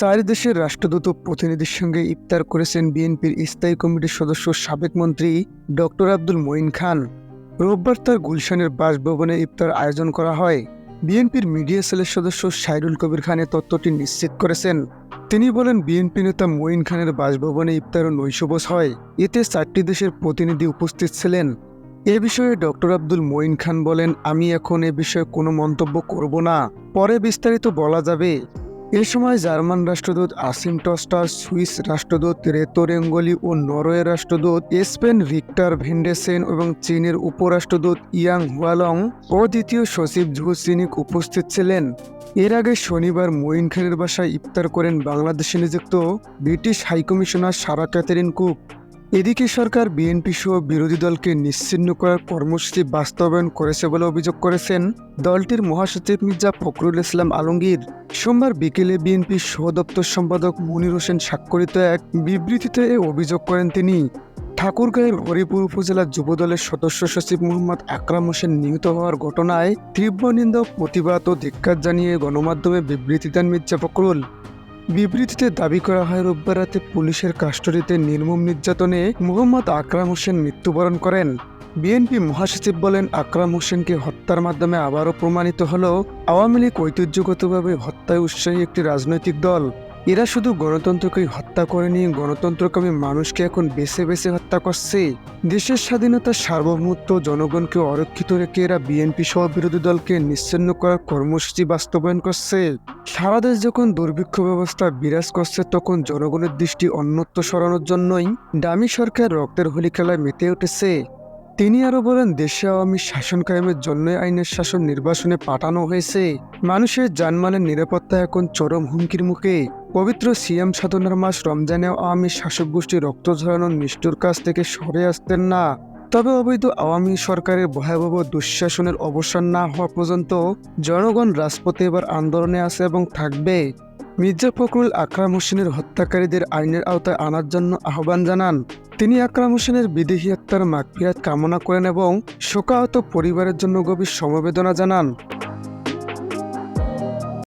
চার দেশের রাষ্ট্রদূত প্রতিনিধির সঙ্গে ইফতার করেছেন বিএনপির স্থায়ী কমিটির সদস্য সাবেক মন্ত্রী ডক্টর আব্দুল মঈন খান। রোববার তার গুলশানের বাসভবনে ইফতার আয়োজন করা হয়। বিএনপির মিডিয়া সেলের সদস্য সাইরুল কবির খান তথ্যটি নিশ্চিত করেছেন। তিনি বলেন, বিএনপি নেতা মঈন খানের বাসভবনে ইফতার ও নৈশভোজ হয়। এতে চারটি দেশের প্রতিনিধি উপস্থিত ছিলেন। এ বিষয়ে ডক্টর আব্দুল মঈন খান বলেন, আমি এখন এ বিষয়ে কোনো মন্তব্য করব না। পরে বিস্তারিত বলা যাবে। এ সময় জার্মান রাষ্ট্রদূত আসিম টস্টার, সুইস রাষ্ট্রদূত রেতো রেঙ্গলি ও নরওয়ে রাষ্ট্রদূত স্পেন ভিক্টর ভেন্ডেসেন এবং চীনের উপরাষ্ট্রদূত ইয়াং হুয়ালং ও দ্বিতীয় সচিব জুহসিনিক উপস্থিত ছিলেন। এর আগে শনিবার মঈন খানের বাসায় ইফতার করেন বাংলাদেশে নিযুক্ত British high commissioner Sarah Catherine Cook. এদিকে সরকার বিএনপি সহ বিরোধী দলকে নিশ্চিন্ন করার কর্মসূচি বাস্তবায়ন করেছে বলে অভিযোগ করেছেন দলটির মহাসচিব মির্জা ফখরুল ইসলাম আলমগীর। সোমবার বিকেলে বিএনপির সহ দপ্তর সম্পাদক মনির হোসেন স্বাক্ষরিত এক বিবৃতিতে এ অভিযোগ করেন তিনি। ঠাকুরগাঁয়ের হরিপুর উপজেলা যুবদলের সদস্য সচিব মোহাম্মদ আকরাম হোসেন নিহত হওয়ার ঘটনায় তীব্র নিন্দা ও প্রতিবাদ ও ধিক্কার জানিয়ে গণমাধ্যমে বিবৃতি দেন মির্জা ফখরুল। বিবৃতিতে দাবি করা হয়, রোববার রাতে পুলিশের কাস্টডিতে নির্মম নির্যাতনে মোহাম্মদ আকরাম হোসেন মৃত্যুবরণ করেন। বিএনপি মহাসচিব বলেন, আকরাম হোসেনকে হত্যার মাধ্যমে আবারও প্রমাণিত হল, আওয়ামী লীগ ঐতিহ্যগতভাবে হত্যায় উৎসাহী একটি রাজনৈতিক দল। এরা শুধু গণতন্ত্রকেই হত্যা করেনি গণতন্ত্রকামী মানুষকে এখন বেছে বেছে হত্যা করছে। দেশের স্বাধীনতা সার্বভৌমত্ব জনগণকে অরক্ষিত রেখে এরা বিএনপি সহ বিরোধী দলকে নিশ্চিন্ন করার কর্মসূচি বাস্তবায়ন করছে। সারা দেশ যখন দুর্ভিক্ষ ব্যবস্থা বিরাজ করছে, তখন জনগণের দৃষ্টি অন্যত্র সরানোর জন্যই দামি সরকার রক্তের হোলি খেলায় মেতে উঠেছে। তিনি আরও বলেন, দেশে আওয়ামী শাসন কায়েমের জন্য আইনের শাসন নির্বাসনে পাঠানো হয়েছে। মানুষের জানমালের নিরাপত্তা এখন চরম হুমকির মুখে। পবিত্র সিয়াম সাধনার মাস রমজানেও আওয়ামী শাসক গোষ্ঠী রক্ত ঝরানোর নিষ্ঠুর কাছ থেকে সরে আসতেন না। তবে অবৈধ আওয়ামী সরকারের ভয়াবহ দুঃশাসনের অবসান না হওয়া পর্যন্ত জনগণ রাজপথে এবার আন্দোলনে আছে এবং থাকবে। মির্জা ফখরুল আকরাম হোসেনের হত্যাকারীদের আইনের আওতায় আনার জন্য আহ্বান জানান। তিনি আকরাম হোসেনের বিদেহী হত্যার মাগফিরাত কামনা করেন এবং শোকাহত পরিবারের জন্য গভীর সমবেদনা জানান।